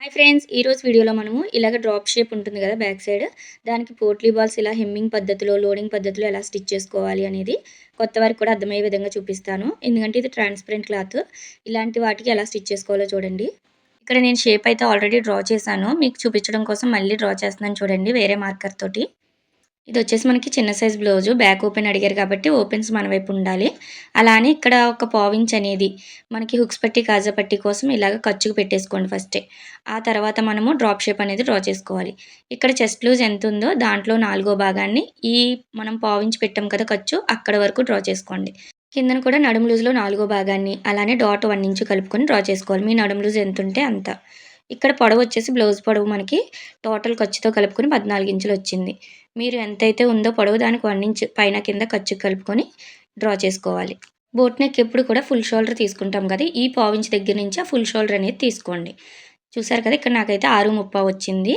Hi friends ఈరోజు వీడియోలో మనము ఇలాగ డ్రాప్ షేప్ ఉంటుంది కదా బ్యాక్ సైడ్ దానికి పోట్లీ బాల్స్ ఇలా హెమ్మింగ్ పద్ధతిలో లోడింగ్ పద్ధతిలో ఎలా స్టిచ్ చేసుకోవాలి అనేది కొత్త వారికి కూడా అర్థమయ్యే విధంగా చూపిస్తాను. ఎందుకంటే ఇది ట్రాన్స్పరెంట్ క్లాత్ ఇలాంటి వాటికి ఎలా స్టిచ్ చేసుకోవాలో చూడండి. ఇక్కడ నేను షేప్ అయితే ఆల్రెడీ డ్రా చేశాను. మీకు చూపించడం కోసం మళ్ళీ డ్రా చేస్తున్నాను చూడండి వేరే మార్కర్ తోటి. ఇది వచ్చేసి మనకి చిన్న సైజ్ బ్లౌజు. బ్యాక్ ఓపెన్ అడిగారు కాబట్టి ఓపెన్స్ మన వైపు ఉండాలి. అలానే ఇక్కడ ఒక పావించ్ అనేది మనకి హుక్స్ పట్టి కాజా పట్టి కోసం ఇలాగ ఖర్చుకు పెట్టేసుకోండి ఫస్టే. ఆ తర్వాత మనము డ్రాప్ షేప్ అనేది డ్రా చేసుకోవాలి. ఇక్కడ చెస్ట్ లూజ్ ఎంత ఉందో దాంట్లో నాలుగో భాగాన్ని ఈ మనం పావించి పెట్టాం కదా ఖర్చు అక్కడ వరకు డ్రా చేసుకోండి. కిందన కూడా నడుము లూజ్లో నాలుగో భాగాన్ని అలానే డాట్ వన్ ఇంచు కలుపుకొని డ్రా చేసుకోవాలి. మీ నడుము లూజ్ ఎంత ఉంటే అంత. ఇక్కడ పొడవు వచ్చేసి బ్లౌజ్ పొడవు మనకి టోటల్ ఖర్చుతో కలుపుకొని పద్నాలుగు ఇంచులు వచ్చింది. మీరు ఎంతైతే ఉందో పొడవు దానికి వన్ ఇంచ్ పైన కింద ఖర్చు కలుపుకొని డ్రా చేసుకోవాలి. బోట్ నెక్ ఎప్పుడు కూడా ఫుల్ షోల్డర్ తీసుకుంటాం కదా. ఈ పావించి దగ్గర నుంచి ఆ ఫుల్ షోల్డర్ అనేది తీసుకోండి. చూసారు కదా ఇక్కడ నాకైతే ఆరు ముప్పా వచ్చింది.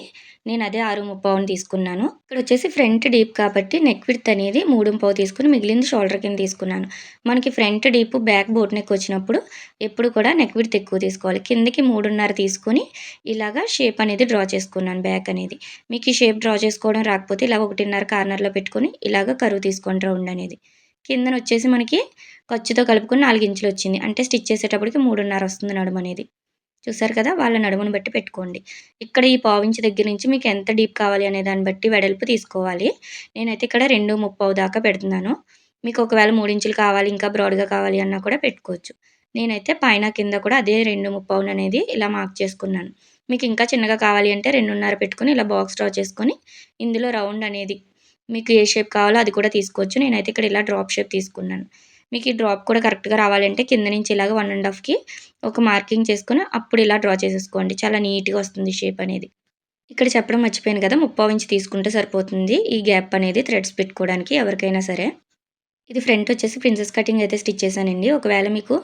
నేను అదే ఆరు ముప్పావుని తీసుకున్నాను. ఇక్కడ వచ్చేసి ఫ్రంట్ డీప్ కాబట్టి నెక్ విడ్త్ అనేది మూడు ముప్పావు తీసుకుని మిగిలింది షోల్డర్ కింద తీసుకున్నాను. మనకి front deep back boat neck వచ్చినప్పుడు ఎప్పుడు కూడా నెక్ విడ్త్ ఎక్కువ తీసుకోవాలి. కిందకి మూడున్నర తీసుకొని ఇలాగా షేప్ అనేది డ్రా చేసుకున్నాను బ్యాక్ అనేది. మీకు ఈ షేప్ డ్రా చేసుకోవడం రాకపోతే ఇలా ఒకటిన్నర కార్నర్లో పెట్టుకొని ఇలాగ కరువు తీసుకోండి రౌండ్ అనేది. కిందన వచ్చేసి మనకి ఖర్చుతో కలుపుకొని నాలుగు ఇంచులు వచ్చింది. అంటే స్టిచ్ చేసేటప్పటికి మూడున్నర వస్తుంది నడుము అనేది. చూసారు కదా? వాళ్ళ నడుమును బట్టి పెట్టుకోండి. ఇక్కడ ఈ పావించి దగ్గర నుంచి మీకు ఎంత డీప్ కావాలి అనే దాన్ని బట్టి వెడల్పు తీసుకోవాలి. నేనైతే ఇక్కడ రెండు ముప్పవు దాకా పెడుతున్నాను. మీకు ఒకవేళ మూడించులు కావాలి ఇంకా బ్రాడ్గా కావాలి అన్నా కూడా పెట్టుకోవచ్చు. నేనైతే పైన కింద కూడా అదే రెండు ముప్పావులు అనేది ఇలా మార్క్ చేసుకున్నాను. మీకు ఇంకా చిన్నగా కావాలి అంటే రెండున్నర పెట్టుకుని ఇలా బాక్స్ డ్రా చేసుకొని ఇందులో రౌండ్ అనేది మీకు ఏ షేప్ కావాలో అది కూడా తీసుకోవచ్చు. నేనైతే ఇక్కడ ఇలా డ్రాప్ షేప్ తీసుకున్నాను. మీకు ఈ డ్రాప్ కూడా కరెక్ట్గా రావాలంటే కింద నుంచి ఇలాగ వన్ అండ్ హాఫ్కి ఒక మార్కింగ్ చేసుకుని అప్పుడు ఇలా డ్రా చేసేసుకోండి. చాలా నీట్గా వస్తుంది షేప్ అనేది. ఇక్కడ చెప్పడం మర్చిపోయాను కదా ముప్పావు ఇంచ్ తీసుకుంటే సరిపోతుంది ఈ గ్యాప్ అనేది థ్రెడ్స్ పెట్టుకోవడానికి ఎవరికైనా సరే. ఇది ఫ్రంట్ వచ్చేసి ప్రిన్సెస్ కటింగ్ అయితే స్టిచ్ చేశానండి. ఒకవేళ మీకు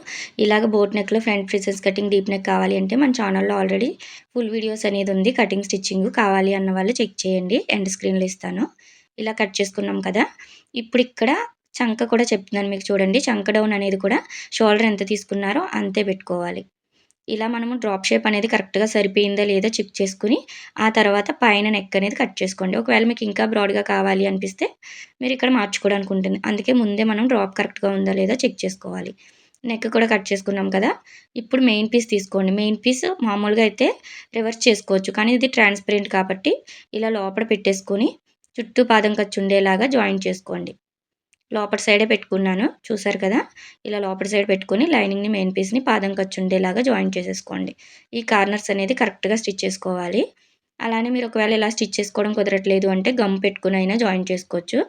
ఇలాగ boat నెక్లో front princess cutting deep neck కావాలి అంటే మన ఛానల్లో ఆల్రెడీ ఫుల్ వీడియోస్ అనేది ఉంది. కటింగ్ స్టిచ్చింగ్ కావాలి అన్న వాళ్ళు చెక్ చేయండి. ఎండ్ స్క్రీన్లో ఇస్తాను. ఇలా కట్ చేసుకున్నాం కదా. ఇప్పుడు ఇక్కడ చంక కూడా చెప్తున్నాను మీకు చూడండి. చంక డౌన్ అనేది కూడా షోల్డర్ ఎంత తీసుకున్నారో అంతే పెట్టుకోవాలి. ఇలా మనము డ్రాప్ షేప్ అనేది కరెక్ట్గా సరిపోయిందా లేదా చెక్ చేసుకుని ఆ తర్వాత పైన నెక్ అనేది కట్ చేసుకోండి. ఒకవేళ మీకు ఇంకా బ్రాడ్గా కావాలి అనిపిస్తే మీరు ఇక్కడ మార్చుకోవడానికి ఉంటుంది అందుకే ముందే మనం డ్రాప్ కరెక్ట్గా ఉందా లేదా చెక్ చేసుకోవాలి. నెక్ కూడా కట్ చేసుకున్నాం కదా. ఇప్పుడు మెయిన్ పీస్ తీసుకోండి. మెయిన్ పీస్ మామూలుగా అయితే రివర్స్ చేసుకోవచ్చు. కానీ ఇది ట్రాన్స్పరెంట్ కాబట్టి ఇలా లోపల పెట్టేసుకొని చుట్టూ పాదం ఖర్చు ఉండేలాగా జాయింట్ చేసుకోండి. లోపల సైడే పెట్టుకున్నాను. చూసారు కదా? ఇలా లోపల సైడ్ పెట్టుకుని లైనింగ్ని మెయిన్ పీస్ని పాదం ఖర్చు ఉండేలాగా జాయిన్ చేసేసుకోండి. ఈ కార్నర్స్ అనేది కరెక్ట్గా స్టిచ్ చేసుకోవాలి. అలానే మీరు ఒకవేళ ఇలా స్టిచ్ చేసుకోవడం కుదరట్లేదు అంటే గమ్ పెట్టుకుని అయినా జాయిన్ చేసుకోవచ్చు.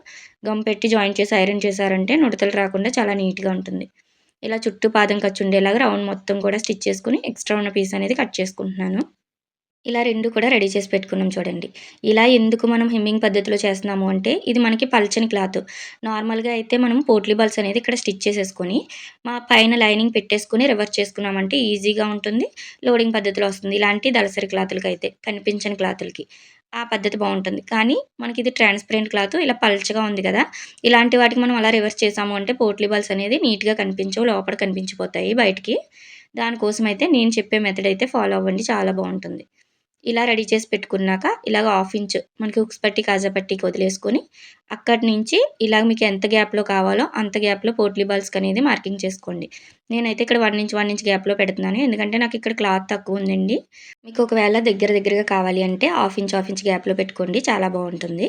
గమ్ పెట్టి జాయిన్ చేసి ఐరన్ చేశారంటే నుడతలు రాకుండా చాలా నీట్గా ఉంటుంది. ఇలా చుట్టూ పాదం ఖర్చు ఉండేలాగా రౌండ్ మొత్తం కూడా స్టిచ్ చేసుకుని ఎక్స్ట్రా ఉన్న పీస్ అనేది కట్ చేసుకుంటున్నాను. ఇలా రెండు కూడా రెడీ చేసి పెట్టుకున్నాం చూడండి. ఇలా ఎందుకు మనం హెమ్మింగ్ పద్ధతిలో చేస్తున్నాము అంటే ఇది మనకి పల్చని క్లాత్. నార్మల్గా అయితే మనం పోట్లీ బల్స్ అనేది ఇక్కడ స్టిచ్ చేసేసుకొని మా పైన లైనింగ్ పెట్టేసుకుని రివర్స్ చేసుకున్నామంటే ఈజీగా ఉంటుంది లోడింగ్ పద్ధతిలో వస్తుంది. ఇలాంటి దళసరి క్లాతులకి అయితే కనిపించని క్లాతులకి ఆ పద్ధతి బాగుంటుంది. కానీ మనకి ఇది ట్రాన్స్పరెంట్ క్లాత్ ఇలా పల్చగా ఉంది కదా. ఇలాంటి వాటికి మనం అలా రివర్స్ చేసాము అంటే పోట్లీ బల్స్ అనేది నీట్గా కనిపించవు లోపల కనిపించిపోతాయి బయటికి. దానికోసం అయితే నేను చెప్పే మెథడ్ అయితే ఫాలో అవ్వండి చాలా బాగుంటుంది. ఇలా రెడీ చేసి పెట్టుకున్నాక ఇలాగ హాఫ్ ఇంచ్ మనకి హుక్స్ పట్టి కాజా పట్టికి వదిలేసుకొని అక్కడి నుంచి ఇలాగ మీకు ఎంత గ్యాప్లో కావాలో అంత గ్యాప్లో పోట్లీ బాల్స్కి అనేది మార్కింగ్ చేసుకోండి. నేనైతే ఇక్కడ వన్ ఇంచ్ వన్ ఇంచ్ గ్యాప్లో పెడుతున్నాను. ఎందుకంటే నాకు ఇక్కడ క్లాత్ తక్కువ ఉందండి. మీకు ఒకవేళ దగ్గర దగ్గరగా కావాలి అంటే హాఫ్ ఇంచ్ హాఫ్ ఇంచ్ గ్యాప్లో పెట్టుకోండి. చాలా బాగుంటుంది.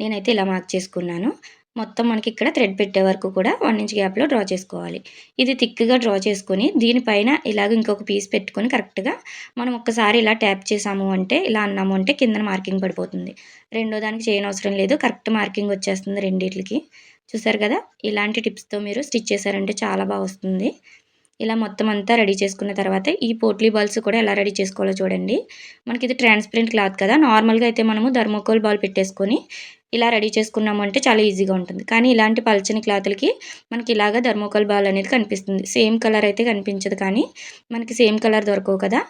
నేనైతే ఇలా మార్క్ చేసుకున్నాను. మొత్తం మనకి ఇక్కడ థ్రెడ్ పెట్టే వరకు కూడా వన్ ఇంచ్ గ్యాప్లో డ్రా చేసుకోవాలి. ఇది థిక్గా డ్రా చేసుకొని దీనిపైన ఇలాగ ఇంకొక పీస్ పెట్టుకొని కరెక్ట్గా మనం ఒక్కసారి ఇలా ట్యాప్ చేసాము అంటే ఇలా అన్నాము అంటే కింద మార్కింగ్ పడిపోతుంది. రెండో దానికి చేయని అవసరం లేదు. కరెక్ట్ మార్కింగ్ వచ్చేస్తుంది రెండింటికి చూసారు కదా? ఇలాంటి టిప్స్తో మీరు స్టిచ్ చేశారంటే చాలా బాగా వస్తుంది. ఇలా మొత్తం అంతా రెడీ చేసుకున్న తర్వాత ఈ పోట్లీ బాల్స్ కూడా ఎలా రెడీ చేసుకోవాలో చూడండి. మనకి ఇది ట్రాన్స్పరెంట్ క్లాత్ కదా? నార్మల్గా అయితే మనము ధర్మోకోల్ బాల్ పెట్టేసుకొని ఇలా రెడీ చేసుకున్నాము అంటే చాలా ఈజీగా ఉంటుంది. కానీ ఇలాంటి పల్చని క్లాత్లకి మనకి ఇలాగ ధర్మోకోల్ బాల్ అనేది కనిపిస్తుంది. సేమ్ కలర్ అయితే కనిపించదు కానీ మనకి సేమ్ కలర్ దొరకవు కదా.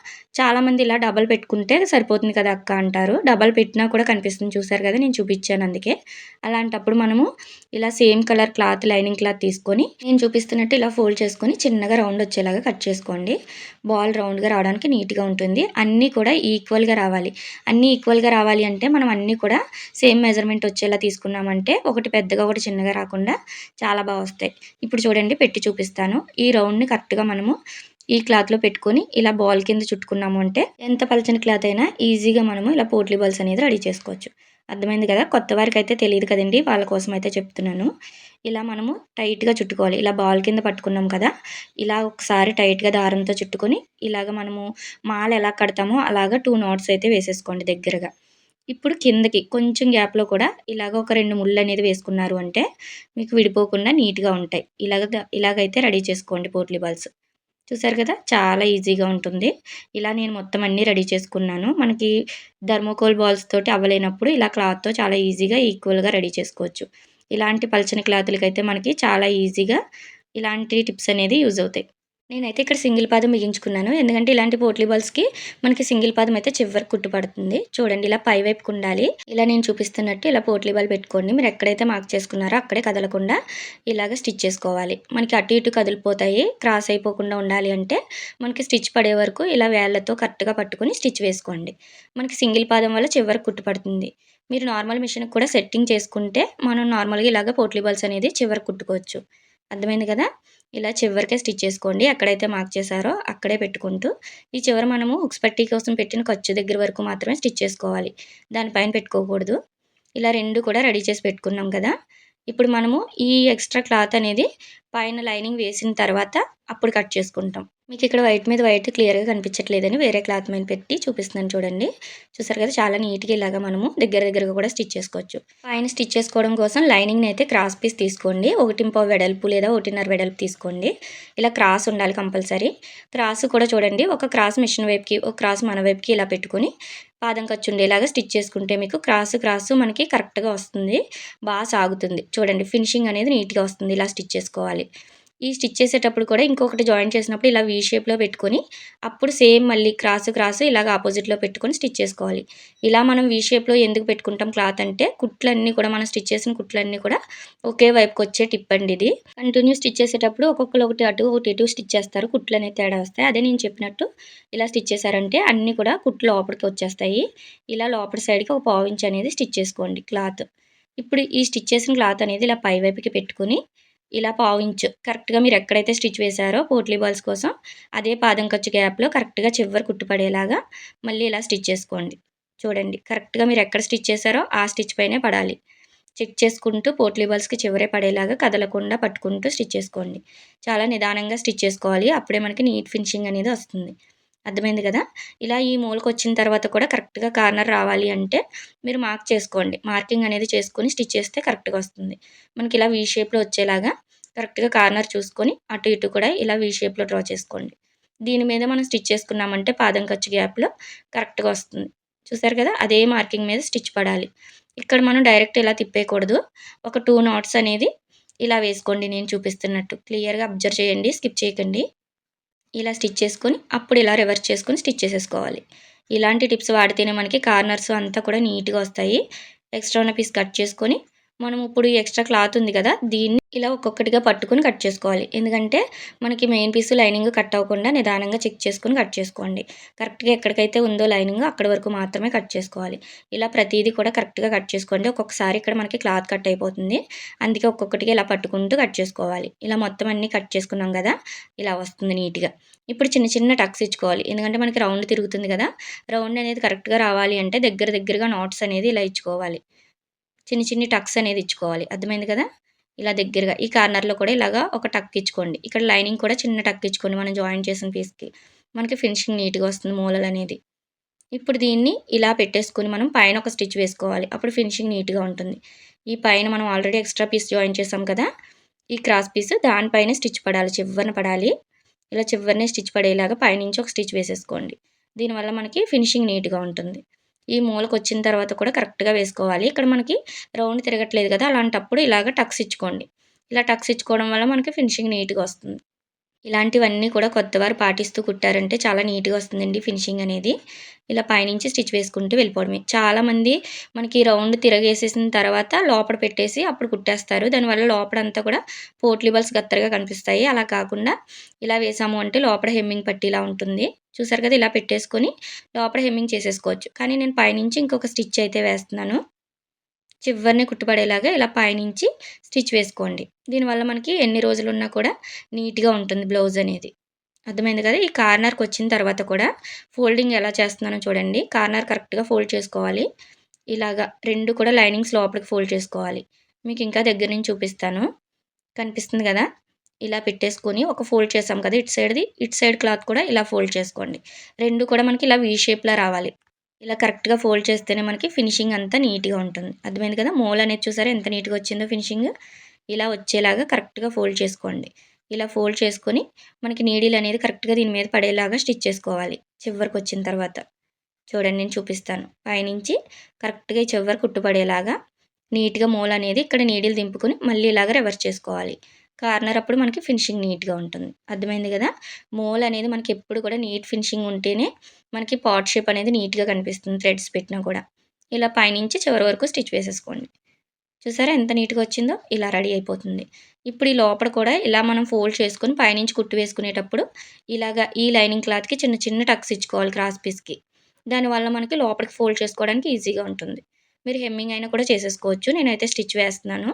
చాలామంది ఇలా డబల్ పెట్టుకుంటే సరిపోతుంది కదా అక్క అంటారు. డబల్ పెట్టినా కూడా కనిపిస్తుంది. చూసారు కదా నేను చూపించాను అందుకే. అలాంటప్పుడు మనము ఇలా same colour cloth lining cloth తీసుకొని నేను చూపిస్తున్నట్టు ఇలా ఫోల్డ్ చేసుకొని చిన్నగా రౌండ్ వచ్చేలాగా కట్ చేసుకోండి. బాల్ రౌండ్గా రావడానికి నీట్గా ఉంటుంది. అన్నీ కూడా ఈక్వల్గా రావాలి. అన్నీ ఈక్వల్గా రావాలి అంటే మనం అన్నీ కూడా సేమ్ మెజర్మెంట్ వచ్చేలా తీసుకున్నామంటే ఒకటి పెద్దగా ఒకటి చిన్నగా రాకుండా చాలా బాగా వస్తాయి. ఇప్పుడు చూడండి పెట్టి చూపిస్తాను. ఈ రౌండ్ని కరెక్ట్గా మనము ఈ క్లాత్లో పెట్టుకొని ఇలా బాల్ కింద చుట్టుకున్నాము అంటే ఎంత పలచని క్లాత్ అయినా ఈజీగా మనము ఇలా పోట్లీ బాల్స్ అనేది రెడీ చేసుకోవచ్చు. అర్థమైంది కదా? కొత్త వారికి అయితే తెలియదు కదండి వాళ్ళ కోసం అయితే చెప్తున్నాను. ఇలా మనము టైట్గా చుట్టుకోవాలి. ఇలా బాల్ కింద పట్టుకున్నాం కదా ఇలా ఒకసారి టైట్గా దారంతో చుట్టుకొని ఇలాగ మనము మాల ఎలా కడతామో అలాగ టూ నాట్స్ అయితే వేసేసుకోండి దగ్గరగా. ఇప్పుడు కిందకి కొంచెం గ్యాప్లో కూడా ఇలాగ ఒక రెండు ముళ్ళు అనేది వేసుకున్నారు అంటే మీకు విడిపోకుండా నీట్గా ఉంటాయి. ఇలాగ ఇలాగైతే రెడీ చేసుకోండి పోట్లీ బాల్స్. చూసారు కదా? చాలా ఈజీగా ఉంటుంది. ఇలా నేను మొత్తం అన్నీ రెడీ చేసుకున్నాను. మనకి ధర్మోకోల్ బాల్స్ తోటి అవ్వలేనప్పుడు ఇలా క్లాత్తో చాలా ఈజీగా ఈక్వల్గా రెడీ చేసుకోవచ్చు. ఇలాంటి పలచని క్లాతులకైతే మనకి చాలా ఈజీగా ఇలాంటి టిప్స్ అనేది యూజ్ అవుతాయి. నేనైతే ఇక్కడ సింగిల్ పాదం బిగించుకున్నాను. ఎందుకంటే ఇలాంటి పోట్లీ బాల్స్కి మనకి సింగిల్ పాదం అయితే చివరి కుట్టుపడుతుంది. చూడండి ఇలా పై వైపుకు ఉండాలి. ఇలా నేను చూపిస్తున్నట్టు ఇలా పోట్లీ బాల్ పెట్టుకోండి. మీరు ఎక్కడైతే మార్క్ చేసుకున్నారో అక్కడే కదలకుండా ఇలాగ స్టిచ్ చేసుకోవాలి. మనకి అటు ఇటు కదిలిపోతాయి. క్రాస్ అయిపోకుండా ఉండాలి అంటే మనకి స్టిచ్ పడే వరకు ఇలా వేళ్ళతో కరెక్ట్గా పట్టుకొని స్టిచ్ వేసుకోండి. మనకి సింగిల్ పాదం వల్ల చివరికి కుట్టుపడుతుంది. మీరు నార్మల్ మిషన్కి కూడా సెట్టింగ్ చేసుకుంటే మనం నార్మల్గా ఇలాగ పోట్లీ బాల్స్ అనేది చివరికి కుట్టుకోవచ్చు. అర్థమైంది కదా? ఇలా చివరికే స్టిచ్ చేసుకోండి. ఎక్కడైతే మార్క్ చేశారో అక్కడే పెట్టుకుంటూ ఈ చివర మనము ఉక్స్ పట్టీ కోసం పెట్టిన ఖర్చు దగ్గర వరకు మాత్రమే స్టిచ్ చేసుకోవాలి. దానిపైన పెట్టుకోకూడదు. ఇలా రెండు కూడా రెడీ చేసి పెట్టుకున్నాం కదా. ఇప్పుడు మనము ఈ ఎక్స్ట్రా క్లాత్ అనేది పైన లైనింగ్ వేసిన తర్వాత అప్పుడు కట్ చేసుకుంటాం. మీకు ఇక్కడ వైట్ మీద వైట్ క్లియర్గా కనిపించట్లేదని వేరే క్లాత్ మీద పెట్టి చూపిస్తున్నాను చూడండి. చూసారు కదా చాలా నీట్గా ఇలాగా మనము దగ్గర దగ్గరగా కూడా స్టిచ్ చేసుకోవచ్చు. పైన స్టిచ్ చేసుకోవడం కోసం లైనింగ్ని అయితే క్రాస్ పీస్ తీసుకోండి. ఒకటి పావు వెడల్పు లేదా ఒకటిన్నర వెడల్పు తీసుకోండి. ఇలా క్రాస్ ఉండాలి కంపల్సరీ. క్రాస్ కూడా చూడండి ఒక క్రాస్ మిషన్ వైపుకి ఒక క్రాస్ మన వైపుకి ఇలా పెట్టుకొని పాదం ఖర్చు ఉండేలాగా స్టిచ్ చేసుకుంటే మీకు క్రాస్ క్రాస్ మనకి కరెక్ట్గా వస్తుంది. బాగా సాగుతుంది. చూడండి ఫినిషింగ్ అనేది నీట్గా వస్తుంది ఇలా స్టిచ్ చేసుకోవాలి. ఈ స్టిచ్ చేసేటప్పుడు కూడా ఇంకొకటి జాయిన్ చేసినప్పుడు ఇలా వీ షేప్లో పెట్టుకొని అప్పుడు సేమ్ మళ్ళీ క్రాస్ క్రాస్ ఇలాగ ఆపోజిట్లో పెట్టుకొని స్టిచ్ చేసుకోవాలి. ఇలా మనం వీ షేప్లో ఎందుకు పెట్టుకుంటాం క్లాత్ అంటే కుట్లన్నీ కూడా మనం స్టిచ్ చేసిన కుట్లన్నీ కూడా ఒకే వైపుకి వచ్చే టిప్ అండి ఇది. కంటిన్యూ స్టిచ్ చేసేటప్పుడు ఒక్కొక్కరు ఒకటి అటు ఒకటి ఇటు స్టిచ్ చేస్తారు. కుట్లు అనేది తేడా వస్తాయి. అదే నేను చెప్పినట్టు ఇలా స్టిచ్ చేశారంటే అన్నీ కూడా కుట్లు లోపలికి వచ్చేస్తాయి. ఇలా లోపలి సైడ్కి ఒక పావు ఇంచ్ అనేది స్టిచ్ చేసుకోండి క్లాత్. ఇప్పుడు ఈ స్టిచ్ చేసిన క్లాత్ అనేది ఇలా పై వైపుకి పెట్టుకుని ఇలా పావించు కరెక్ట్గా మీరు ఎక్కడైతే స్టిచ్ వేశారో పోట్లీ బాల్స్ కోసం అదే పాదం ఖర్చు గ్యాప్లో కరెక్ట్గా చివరి కుట్టుపడేలాగా మళ్ళీ ఇలా స్టిచ్ చేసుకోండి. చూడండి కరెక్ట్గా మీరు ఎక్కడ స్టిచ్ చేశారో ఆ స్టిచ్ పైనే పడాలి. చెక్ చేసుకుంటూ పోట్లీ బాల్స్కి చివరే పడేలాగా కదలకుండా పట్టుకుంటూ స్టిచ్ చేసుకోండి. చాలా నిదానంగా స్టిచ్ చేసుకోవాలి. అప్పుడే మనకి నీట్ ఫినిషింగ్ అనేది వస్తుంది. అర్థమైంది కదా? ఇలా ఈ మూలకు వచ్చిన తర్వాత కూడా కరెక్ట్గా కార్నర్ రావాలి అంటే మీరు మార్క్ చేసుకోండి. మార్కింగ్ అనేది చేసుకొని స్టిచ్ చేస్తే కరెక్ట్గా వస్తుంది. మనకి ఇలా వీ షేప్లో వచ్చేలాగా కరెక్ట్గా కార్నర్ చూసుకొని అటు ఇటు కూడా ఇలా వీ షేప్లో డ్రా చేసుకోండి. దీని మీద మనం స్టిచ్ చేసుకున్నామంటే పాదం ఖర్చు గ్యాప్లో కరెక్ట్గా వస్తుంది. చూసారు కదా? అదే మార్కింగ్ మీద స్టిచ్ పడాలి. ఇక్కడ మనం డైరెక్ట్ ఇలా తిప్పేయకూడదు. ఒక టూ నాట్స్ అనేది ఇలా వేసుకోండి నేను చూపిస్తున్నట్టు. క్లియర్గా అబ్జర్వ్ చేయండి స్కిప్ చేయకండి. ఇలా స్టిచ్ చేసుకొని అప్పుడు ఇలా రివర్స్ చేసుకొని స్టిచ్ చేసేసుకోవాలి. ఇలాంటి టిప్స్ వాడితేనే మనకి కార్నర్స్ అంతా కూడా నీట్గా వస్తాయి. ఎక్స్ట్రా ఉన్న పీస్ కట్ చేసుకొని మనం ఇప్పుడు ఎక్స్ట్రా క్లాత్ ఉంది కదా దీన్ని ఇలా ఒక్కొక్కటిగా పట్టుకుని కట్ చేసుకోవాలి. ఎందుకంటే మనకి మెయిన్ పీస్ లైనింగ్ కట్ అవ్వకుండా నిదానంగా చెక్ చేసుకుని కట్ చేసుకోండి. కరెక్ట్గా ఎక్కడికైతే ఉందో లైనింగ్ అక్కడి వరకు మాత్రమే కట్ చేసుకోవాలి. ఇలా ప్రతిదీ కూడా కరెక్ట్గా కట్ చేసుకోండి. ఒక్కొక్కసారి ఇక్కడ మనకి క్లాత్ కట్ అయిపోతుంది. అందుకే ఒక్కొక్కటిగా ఇలా పట్టుకుంటూ కట్ చేసుకోవాలి. ఇలా మొత్తం అన్నీ కట్ చేసుకున్నాం కదా ఇలా వస్తుంది నీట్గా ఇప్పుడు చిన్న చిన్న టక్స్ ఇచ్చుకోవాలి. ఎందుకంటే మనకి రౌండ్ తిరుగుతుంది కదా రౌండ్ అనేది కరెక్ట్గా రావాలి అంటే దగ్గర దగ్గరగా నాట్స్ అనేది ఇలా ఇచ్చుకోవాలి. చిన్ని చిన్ని టక్స్ అనేది ఇచ్చుకోవాలి. అర్థమైంది కదా? ఇలా దగ్గరగా ఈ కార్నర్లో కూడా ఇలాగా ఒక టక్ ఇచ్చుకోండి. ఇక్కడ లైనింగ్ కూడా చిన్న టక్ ఇచ్చుకోండి మనం జాయిన్ చేసిన పీస్కి. మనకి ఫినిషింగ్ నీట్గా వస్తుంది మూలలు అనేది. ఇప్పుడు దీన్ని ఇలా పెట్టేసుకొని మనం పైన ఒక స్టిచ్ వేసుకోవాలి. అప్పుడు ఫినిషింగ్ నీట్గా ఉంటుంది. ఈ పైన మనం ఆల్రెడీ ఎక్స్ట్రా పీస్ జాయిన్ చేసాం కదా? ఈ క్రాస్ పీస్ దానిపైన స్టిచ్ పడాలి చివరిన పడాలి. ఇలా చివరినే స్టిచ్ పడేలాగా పైనుంచి ఒక స్టిచ్ వేసేసుకోండి. దీనివల్ల మనకి ఫినిషింగ్ నీట్గా ఉంటుంది. ఈ మూలకు వచ్చిన తర్వాత కూడా కరెక్ట్గా వేసుకోవాలి. ఇక్కడ మనకి రౌండ్ తిరగట్లేదు కదా అలాంటప్పుడు ఇలాగ టక్స్ ఇచ్చుకోండి. ఇలా టక్స్ ఇచ్చుకోవడం వల్ల మనకి ఫినిషింగ్ నీట్గా వస్తుంది. ఇలాంటివన్నీ కూడా కొత్తవారు పాటిస్తూ కుట్టారంటే చాలా నీట్గా వస్తుందండి ఫినిషింగ్ అనేది. ఇలా పైనుంచి స్టిచ్ వేసుకుంటూ వెళ్ళిపోవడమే. చాలామంది మనకి రౌండ్ తిరగేసేసిన తర్వాత లోపల పెట్టేసి అప్పుడు కుట్టేస్తారు. దానివల్ల లోపలంతా కూడా పోర్ట్లిబల్స్ గత్తరగా కనిపిస్తాయి. అలా కాకుండా ఇలా వేసాము అంటే లోపల హెమ్మింగ్ పట్టిలా ఉంటుంది. చూసారు కదా ఇలా పెట్టేసుకొని లోపల హెమ్మింగ్ చేసేసుకోవచ్చు. కానీ నేను పైనుంచి ఇంకొక స్టిచ్ అయితే వేస్తున్నాను. చివరిని కుట్టుపడేలాగా ఇలా పైనుంచి స్టిచ్ వేసుకోండి. దీనివల్ల మనకి ఎన్ని రోజులు ఉన్నా కూడా నీట్గా ఉంటుంది బ్లౌజ్ అనేది. అర్థమైంది కదా? ఈ కార్నర్కి వచ్చిన తర్వాత కూడా ఫోల్డింగ్ ఎలా చేస్తున్నానో చూడండి. కార్నర్ కరెక్ట్గా ఫోల్డ్ చేసుకోవాలి. ఇలాగా రెండు కూడా లైనింగ్స్ లోపలికి ఫోల్డ్ చేసుకోవాలి. మీకు ఇంకా దగ్గర నుంచి చూపిస్తాను. కనిపిస్తుంది కదా? ఇలా పెట్టేసుకొని ఒక ఫోల్డ్ చేసాం కదా ఇటు సైడ్ది. ఇటు సైడ్ క్లాత్ కూడా ఇలా ఫోల్డ్ చేసుకోండి. రెండు కూడా మనకి ఇలా వీ షేప్లో రావాలి. ఇలా కరెక్ట్గా ఫోల్డ్ చేస్తేనే మనకి ఫినిషింగ్ అంతా నీట్గా ఉంటుంది. అర్థమైంది కదా? మోల్ అనేది చూసారా? ఎంత నీట్గా వచ్చిందో ఫినిషింగ్. ఇలా వచ్చేలాగా కరెక్ట్గా ఫోల్డ్ చేసుకోండి. ఇలా ఫోల్డ్ చేసుకొని మనకి నీడిల్ అనేది కరెక్ట్గా దీని మీద పడేలాగా స్టిచ్ చేసుకోవాలి. చివరికి వచ్చిన తర్వాత. చూడండి నేను చూపిస్తాను. పైనుంచి కరెక్ట్గా చివరి కుట్టుపడేలాగా నీట్గా మోల్ అనేది ఇక్కడ నీడిల్ దింపుకొని మళ్ళీ ఇలాగ రివర్స్ చేసుకోవాలి. కార్నర్ అప్పుడు మనకి ఫినిషింగ్ నీట్గా ఉంటుంది. అర్థమైంది కదా? మోల్ అనేది మనకి ఎప్పుడు కూడా నీట్ ఫినిషింగ్ ఉంటేనే మనకి పాట్ షేప్ అనేది నీట్గా కనిపిస్తుంది థ్రెడ్స్ పెట్టినా కూడా. ఇలా పైనుంచి చివరి వరకు స్టిచ్ వేసేసుకోండి. చూసారా ఎంత నీట్గా వచ్చిందో? ఇలా రెడీ అయిపోతుంది. ఇప్పుడు ఈ లోపల కూడా ఇలా మనం ఫోల్డ్ చేసుకుని పైనుంచి కుట్టు వేసుకునేటప్పుడు ఇలాగా ఈ లైనింగ్ క్లాత్కి చిన్న చిన్న టక్స్ ఇచ్చుకోవాలి క్రాస్ పీస్కి. దానివల్ల మనకి లోపలికి ఫోల్డ్ చేసుకోవడానికి ఈజీగా ఉంటుంది. మీరు హెమ్మింగ్ అయినా కూడా చేసేసుకోవచ్చు. నేనైతే స్టిచ్ వేస్తున్నాను.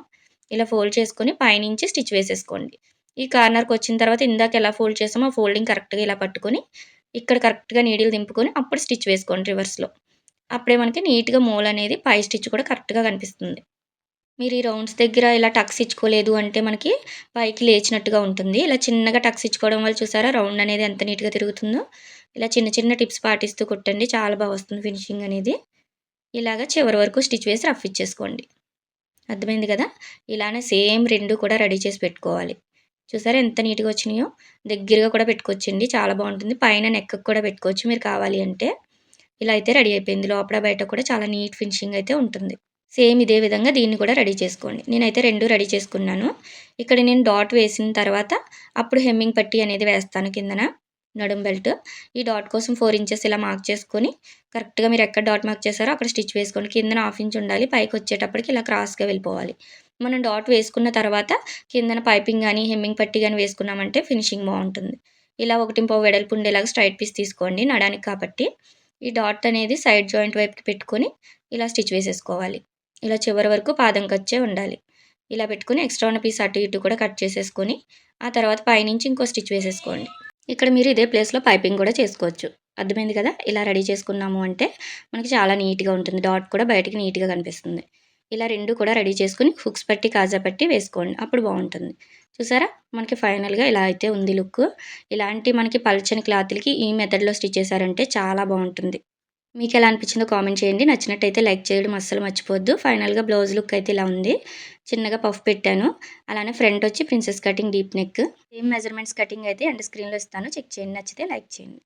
ఇలా ఫోల్డ్ చేసుకొని పైనుంచి స్టిచ్ వేసేసుకోండి. ఈ కార్నర్కి వచ్చిన తర్వాత ఇందాక ఎలా ఫోల్డ్ చేసామో ఫోల్డింగ్ కరెక్ట్గా ఇలా పట్టుకొని ఇక్కడ కరెక్ట్గా నీడిల్ దింపుకొని అప్పుడు స్టిచ్ వేసుకోండి రివర్స్లో. అప్పుడే మనకి నీట్గా మూల అనేది పై స్టిచ్ కూడా కరెక్ట్గా కనిపిస్తుంది. మీరు ఈ రౌండ్స్ దగ్గర ఇలా టక్స్ ఇచ్చుకోలేదు అంటే మనకి పైకి లేచినట్టుగా ఉంటుంది. ఇలా చిన్నగా టక్స్ ఇచ్చుకోవడం వల్ల చూసారా రౌండ్ అనేది ఎంత నీట్గా తిరుగుతుందో. ఇలా చిన్న చిన్న టిప్స్ పాటిస్తూ కుట్టండి. చాలా బాగా వస్తుంది ఫినిషింగ్ అనేది. ఇలాగ చివరి వరకు స్టిచ్ వేసి రఫ్ ఇచ్చేసుకోండి. అర్థమైంది కదా? ఇలానే సేమ్ రెండు కూడా రెడీ చేసి పెట్టుకోవాలి. చూసారా ఎంత నీట్గా వచ్చినాయో? దగ్గరగా కూడా పెట్టుకోవచ్చండి. చాలా బాగుంటుంది. పైన నెక్కకు కూడా పెట్టుకోవచ్చు మీరు కావాలి అంటే. ఇలా అయితే రెడీ అయిపోయింది. లోపల బయట కూడా చాలా నీట్ ఫినిషింగ్ అయితే ఉంటుంది. సేమ్ ఇదే విధంగా దీన్ని కూడా రెడీ చేసుకోండి. నేనైతే రెండు రెడీ చేసుకున్నాను. ఇక్కడ నేను డాట్ వేసిన తర్వాత అప్పుడు హెమ్మింగ్ పట్టి అనేది వేస్తాను కిందన నడుం బెల్ట్. ఈ డాట్ కోసం ఫోర్ ఇంచెస్ ఇలా మార్క్ చేసుకొని కరెక్ట్గా మీరు ఎక్కడ డాట్ మార్క్ చేశారో అక్కడ స్టిచ్ వేసుకోండి. కిందన హాఫ్ ఇంచ్ ఉండాలి. పైకి వచ్చేటప్పటికి ఇలా క్రాస్గా వెళ్ళిపోవాలి. మనం డాట్ వేసుకున్న తర్వాత కిందన పైపింగ్ కానీ హెమ్మింగ్ పట్టి కానీ వేసుకున్నామంటే ఫినిషింగ్ బాగుంటుంది. ఇలా ఒకటి పావు వెడల్పు ఉండేలాగా స్ట్రైట్ పీస్ తీసుకోండి నడానికి కాబట్టి. ఈ డాట్ అనేది సైడ్ జాయింట్ వైపుకి పెట్టుకొని ఇలా స్టిచ్ వేసేసుకోవాలి. ఇలా చివరి వరకు పాదం కచ్చే ఉండాలి. ఇలా పెట్టుకుని ఎక్స్ట్రా ఉన్న పీస్ అటు ఇటు కూడా కట్ చేసేసుకొని ఆ తర్వాత పైనుంచి ఇంకో స్టిచ్ వేసేసుకోండి. ఇక్కడ మీరు ఇదే ప్లేస్లో పైపింగ్ కూడా చేసుకోవచ్చు. అర్థమైంది కదా? ఇలా రెడీ చేసుకున్నాము అంటే మనకి చాలా నీట్గా ఉంటుంది. డాట్ కూడా బయటికి నీట్గా కనిపిస్తుంది. ఇలా రెండు కూడా రెడీ చేసుకుని హుక్స్ పట్టి కాజా పట్టి వేసుకోండి. అప్పుడు బాగుంటుంది. చూసారా? మనకి ఫైనల్గా ఇలా అయితే ఉంది లుక్. ఇలాంటి మనకి పల్చని క్లాత్లకి ఈ మెథడ్లో స్టిచ్ చేశారంటే చాలా బాగుంటుంది. మీకు ఎలా అనిపించిందో కామెంట్ చేయండి. నచ్చినట్టయితే లైక్ చేయడం అస్సలు మర్చిపోద్దు ఫైనల్గా బ్లౌజ్ లుక్ అయితే ఇలా ఉంది. చిన్నగా పఫ్ పెట్టాను. అలానే ఫ్రంట్ వచ్చి princess cutting deep neck. Same measurements cutting అయితే అండ్ స్క్రీన్లో ఇస్తాను. చెక్ చేయండి. నచ్చితే లైక్ చేయండి.